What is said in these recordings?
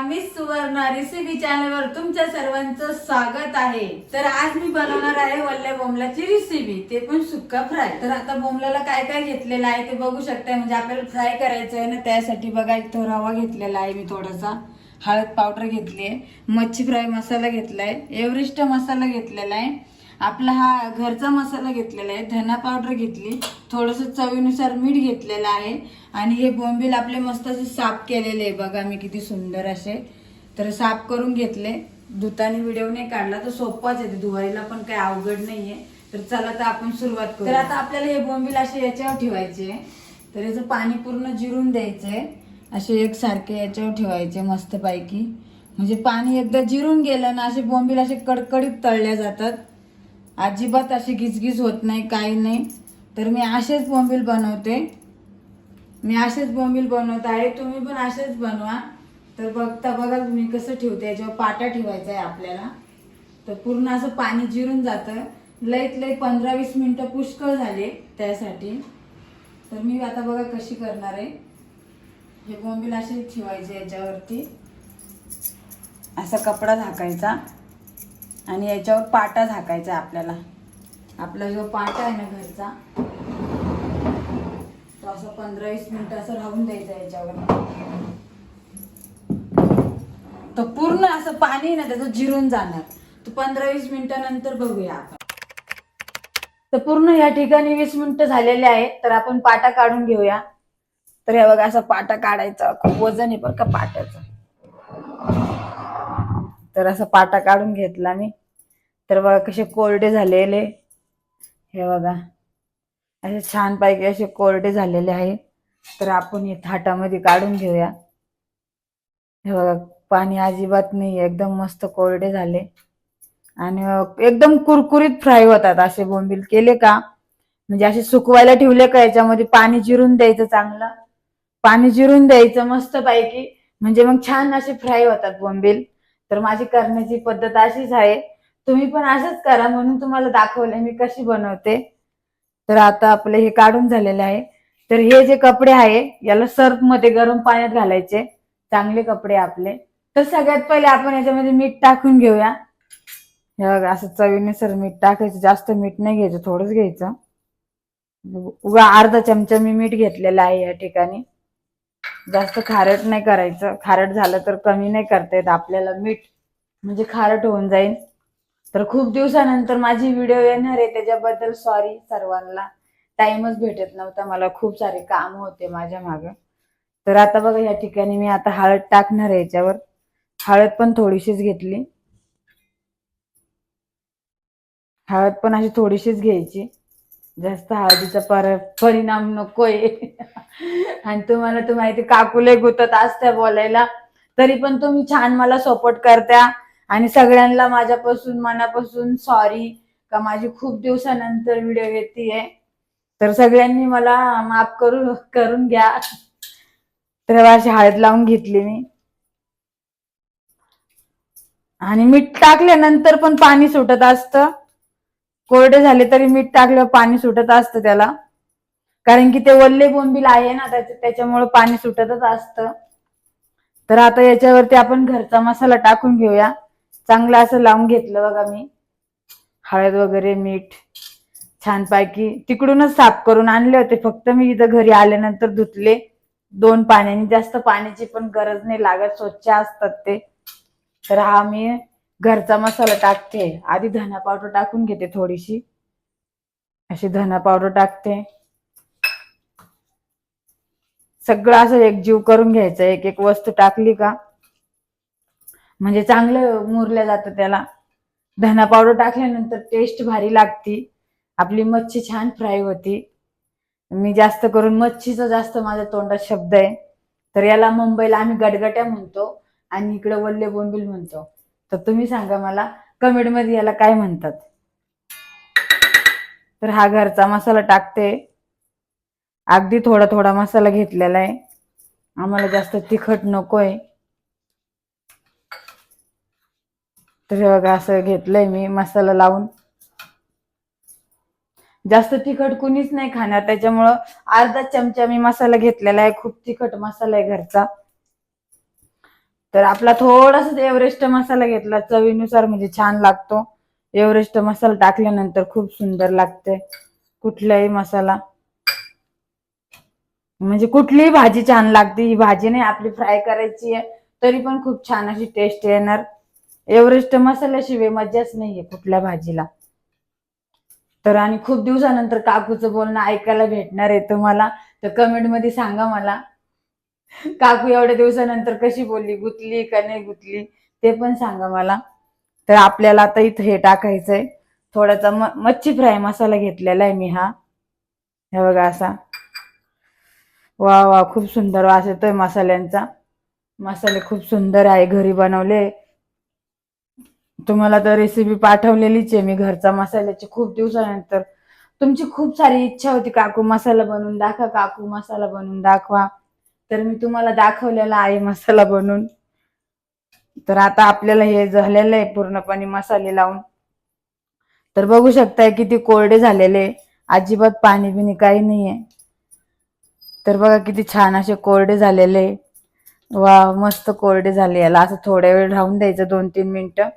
Miss Suvarna recipe चॅनलवर तुमच्या सर्वांचं स्वागत आहे. तर आज मी बनवणार आहे वल्ल्या बोमलाची रेसिपी ते पण सुक्का फ्राय तर आता बोमलाला काय काय घेतलेलं आहे ते बघू शकताय. म्हणजे आपल्याला फ्राय करायचं आहे ना त्यासाठी बघा एक रवा घेतलेला आहे मी थोडासा. हळद पावडर घेतली आहे. मच्छी फ्राय मसाला घेतलाय. एव्हरेस्ट मसाला घेतलेला आहे. आपला हा घरचा मसाला घेतलेला आहे धना पावडर घेतली थोडंसं चवीनुसार मीठ घेतलेलं आहे आणि हे बोंबील आपले मस्त असे साफ केलेले आहे बघा मी किती सुंदर असे. तर साफ करून घेतले. धुताने व्हिडिओ नाही काढला तर सोपाच आहे ते धुवायला पण काही अवघड नाहीये. तर चला तर आपण सुरुवात करू तर आता आपल्याला हे बोंबील असे याच्यावर ठेवायचे तर याचं पाणी पूर्ण जिरून द्यायचंय असे एकसारखे याच्यावर ठेवायचे मस्तपैकी. म्हणजे पाणी एकदा जिरून गेलं ना असे बोंबील असे कडकडीत तळल्या जातात. अजिबात अशी घिसघिस होत नाही काही नाही. तर मी असेच बोंबील बनवते. मी असेच बोंबील बनवत. आहे तुम्ही पण असेच बनवा. तर बघता बघा मी कसं ठेवते याच्यावर पाटा ठेवायचा आहे आपल्याला. तर पूर्ण असं पाणी जिरून जातं. लईत लई पंधरा वीस मिनटं पुष्कळ झाले त्यासाठी. तर मी आता बघा कशी करणार आहे. हे बोंबील असे ठेवायचे याच्यावरती. असा कपडा झाकायचा. आणि याच्यावर पाटा झाकायचा आपल्याला. आपला जो पाटा आहे ना घरचा तो असं पंधरा वीस मिनिट असं राहून द्यायचं याच्यावर. तर पूर्ण असं पाणी ना त्याचं जिरून जाणार. तो पंधरा वीस मिनिटानंतर बघूया आपण. तर पूर्ण या ठिकाणी वीस मिनिटं झालेले आहे तर आपण पाटा काढून घेऊया. तर हे बघा असा पाटा काढायचा खूप वजन आहे बरं का पाट्याचं. तर असा पाटा काढून घेतला मी. तर बघा कसे कोरडे झालेले. हे बघा. असे छान पैकी असे कोरडे झालेले आहे. तर आपण हे थाटामध्ये काढून घेऊया. हे बघा पाणी अजिबात नाही एकदम मस्त कोरडे झाले. आणि एकदम कुरकुरीत फ्राय होतात असे बोंबील. केले का? म्हणजे असे सुकवायला ठेवले का याच्यामध्ये? पाणी जिरून द्यायचं चांगलं. पाणी जिरून द्यायचं मस्त पैकी. म्हणजे मग छान असे फ्राय होतात बोंबील. तर माझी करण्याची पद्धत अशीच आहे. तुम्ही पण असंच करा म्हणून तुम्हाला दाखवलंय मी कशी बनवते. तर आता आपले हे काढून झालेलं आहे. तर हे जे कपडे आहे याला सर्फमध्ये गरम पाण्यात घालायचे. चांगले कपडे आपले. तर सगळ्यात पहिले आपण याच्यामध्ये मीठ टाकून घेऊया. हे बघा असं चवीनुसार मीठ टाकायचं. जास्त मीठ नाही घ्यायचं थोडंच घ्यायचं. उगा अर्धा चमचा मी मीठ घेतलेला आहे या ठिकाणी. जास्त खारट नाही करायचं. खारट झालं तर कमी नाही करता येत. आपल्याला मीठ म्हणजे खारट होऊन जाईल. तर खूप दिवसानंतर माझी व्हिडिओ येणार आहे त्याच्याबद्दल सॉरी सर्वांना. टाइमच भेटत नव्हता मला खूप सारे काम होते माझ्या मागं. तर आता बघा या ठिकाणी मी आता हळद टाकणार आहे याच्यावर. हळद पण थोडीशीच घेतली. हळद पण अशी थोडीशीच घ्यायची. जास्त हळदीचा पर परिणाम नकोय. आणि तुम्हाला तर माहिती काकुले गुतत असत्या बोलायला. तरी पण तुम्ही छान मला सपोर्ट करत्या. आणि सगळ्यांना माझ्यापासून मनापासून सॉरी का माझी खूप दिवसानंतर व्हिडिओ येते तर सगळ्यांनी मला माफ करू करून घ्या. तर अशी हळद लावून घेतली मी. आणि मीठ टाकल्यानंतर पण पाणी सुटत असतं. कोरडे झाले तरी मीठ टाकल्यावर पाणी सुटत असतं त्याला. कारण की ते वल्ले बोंबील आहे ना त्याच्या- त्याच्यामुळे पाणी सुटतच असतं. तर आता याच्यावरती आपण घरचा मसाला टाकून घेऊया. चांगलं असं लावून घेतलं बघा मी. हळद वगैरे मीठ छानपैकी तिकडूनच साफ करून आणले होते. फक्त मी इथं घरी आल्यानंतर धुतले. दोन पाण्याने जास्त पाण्याची पण गरज नाही लागत स्वच्छ असतात ते. तर हा मी घरचा मसाला टाकते. आधी धना पावडर टाकून घेते थोडीशी. अशी धना पावडर टाकते. सगळं असं एकजीव करून घ्यायचं. एक एक वस्तू टाकली का? म्हणजे चांगलं मुरल्या जातं त्याला. धना पावडर टाकल्यानंतर टेस्ट भारी लागती. आपली मच्छी छान फ्राय होती. मी जास्त करून मच्छीचा जास्त माझ्या तोंडात शब्द आहे. तर याला मुंबईला आम्ही गडगट्या म्हणतो आणि इकडे वल्ले बोंबिल म्हणतो. तर तुम्ही सांगा मला कमेंटमध्ये याला काय म्हणतात? तर हा घरचा मसाला टाकते. अगदी थोडा थोडा मसाला घेतलेला आहे. आम्हाला जास्त तिखट नकोय. तर बघा असं घेतलंय मी मसाला लावून. जास्त तिखट कुणीच नाही खाणार त्याच्यामुळं अर्धा चमचा मी मसाला घेतलेला आहे खूप तिखट मसाला आहे घरचा. तर आपला थोडासा एव्हरेस्ट मसाला घेतला चवीनुसार म्हणजे छान लागतो. एव्हरेस्ट मसाला टाकल्यानंतर खूप सुंदर लागते कुठलाही मसाला. म्हणजे कुठलीही भाजी छान लागते ही भाजी नाही आपली फ्राय करायची आहे तरी पण खूप छान अशी टेस्ट येणार. एव्हरेस्ट मसाल्याशिवाय मज्जाच नाहीये कुठल्या भाजीला. तर आणि खूप दिवसानंतर काकूचं बोलणं ऐकायला भेटणार आहे तुम्हाला. तर कमेंटमध्ये सांगा मला. काकू एवढ्या दिवसानंतर कशी बोलली? गुतली का नाही गुतली? ते पण सांगा मला. तर आपल्याला आता इथं हे टाकायचंय. थोडासा मच्छी फ्राय मसाला घेतलेला आहे मी हा. हे बघा असा. वा वा खूप सुंदर वास येतोय मसाल्यांचा. मसाले खूप सुंदर आहे घरी बनवले. तुम्हाला तर रेसिपी पाठवलेलीच आहे. मी घरचा मसाल्याची खूप दिवसानंतर तुमची खूप सारी इच्छा होती. काकू मसाला बनवून दाखवा काकू मसाला बनवून दाखवा. तर मी तुम्हाला दाखवलेला आहे मसाला बनवून. तर आता आपल्याला हे झालेलं आहे पूर्णपणे मसाले लावून. तर बघू शकताय किती कोरडे झालेले अजिबात पाणी बिनी काही नाहीये तर बघा किती छान असे कोरडे झालेले वा मस्त कोरडे झाले याला. असं थोड्या वेळ राहून द्यायचं दोन तीन मिनिटं.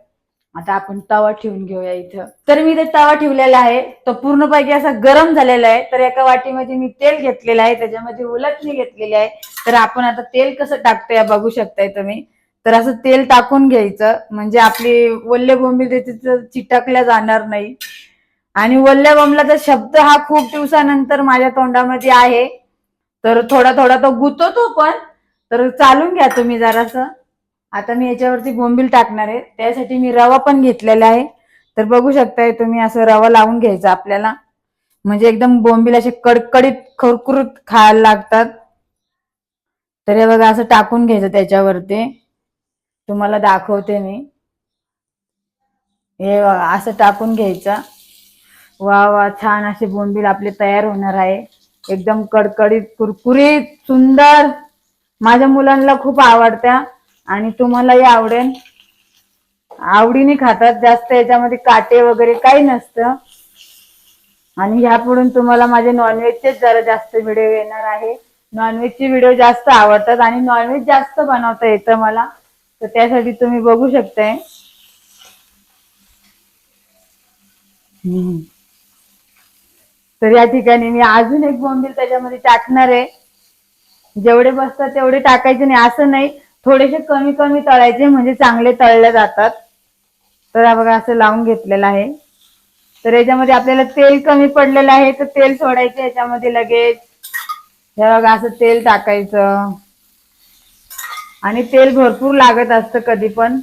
आता आपण तवा ठेवून घेऊया इथं. तर मी इथे तवा ठेवलेला आहे. तो पूर्णपैकी असा गरम झालेला आहे. तर एका वाटीमध्ये मी तेल घेतलेलं आहे. त्याच्यामध्ये उलटणी घेतलेली आहे. तर आपण आता तेल कसं टाकतोय बघू शकताय तुम्ही. तर असं तेल टाकून घ्यायचं. म्हणजे आपली वल्ले बोंबी तिथं चिटकल्या जाणार नाही. आणि वल्ल्या बोंबलाचा शब्द हा खूप दिवसानंतर माझ्या तोंडामध्ये आहे. तर थोडा थोडा तो गुततो पण. तर चालून घ्या तुम्ही जरासं. आता मी याच्यावरती बोंबील टाकणार आहे. त्यासाठी मी रवा पण घेतलेला आहे. तर बघू शकताय तुम्ही असं रवा लावून घ्यायचा आपल्याला. म्हणजे एकदम बोंबील असे कडकडीत खरकुरीत खायला लागतात. तर हे बघा असं टाकून घ्यायचं त्याच्यावरती. तुम्हाला दाखवते मी. हे बघा असं टाकून घ्यायचं. वा वा छान असे बोंबील आपले तयार होणार आहे. एकदम कडकडीत कुरकुरीत सुंदर. माझ्या मुलांना खूप आवडत्या. आणि तुम्हालाही आवडेल. आवडीने खातात जास्त याच्यामध्ये काटे वगैरे काही नसतं. आणि ह्यापुढून तुम्हाला माझे नॉनव्हेजचेच जरा जास्त व्हिडिओ येणार आहे. नॉनव्हेजचे व्हिडिओ जास्त आवडतात आणि नॉनव्हेज जास्त बनवता येतं मला. तर त्यासाठी तुम्ही बघू शकताय. तर या ठिकाणी मी अजून एक बोंबील त्याच्यामध्ये टाकणार आहे. जेवढे बसतात तेवढे टाकायचे नाही असं नाही. थोडेसे कमी कमी तळायचे म्हणजे चांगले तळले जातात. तर हा बघा असं लावून घेतलेलं आहे. तर याच्यामध्ये आपल्याला तेल कमी पडलेलं आहे तर तेल सोडायचे याच्यामध्ये लगेच. हे बघा असं तेल टाकायचं. आणि तेल भरपूर लागत असतं कधी पण.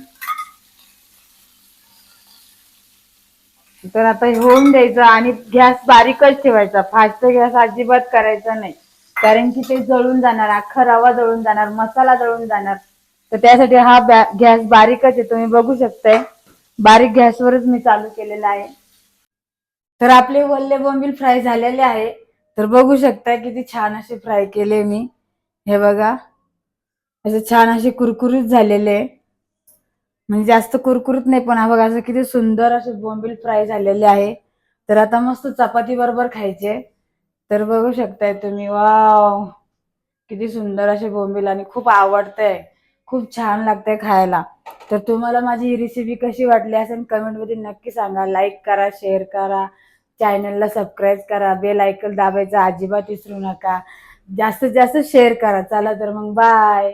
तर आता होऊन द्यायचं आणि गॅस बारीकच ठेवायचा. फास्ट गॅस अजिबात करायचा नाही. कारण की ते जळून जाणार अख्खा रवा जळून जाणार मसाला जळून जाणार. तर त्यासाठी हा गॅस बारीकच आहे तुम्ही बघू शकताय. बारीक गॅसवरच मी चालू केलेला आहे. तर आपले वल्ले बोंबील फ्राय झालेले आहे. तर बघू शकता किती छान असे फ्राय केले मी. हे बघा. असे छान असे कुरकुरीत झालेले. आहे. म्हणजे जास्त कुरकुरीत नाही पण हा बघा असं किती सुंदर असे बोंबील फ्राय झालेले आहे. तर आता मस्त चपाती बरोबर खायचे. तर बघू शकताय तुम्ही. वाव! किती सुंदर असे बोंबील आणि खूप आवडतंय. खूप छान लागतंय खायला. तर तुम्हाला माझी ही रेसिपी कशी वाटली असेल कमेंटमध्ये नक्की सांगा. लाईक करा शेअर करा. चॅनलला सबस्क्राईब करा. बेल ऐकल दाबायचा अजिबात विसरू नका. जास्तीत जास्त शेअर करा. चला तर मग बाय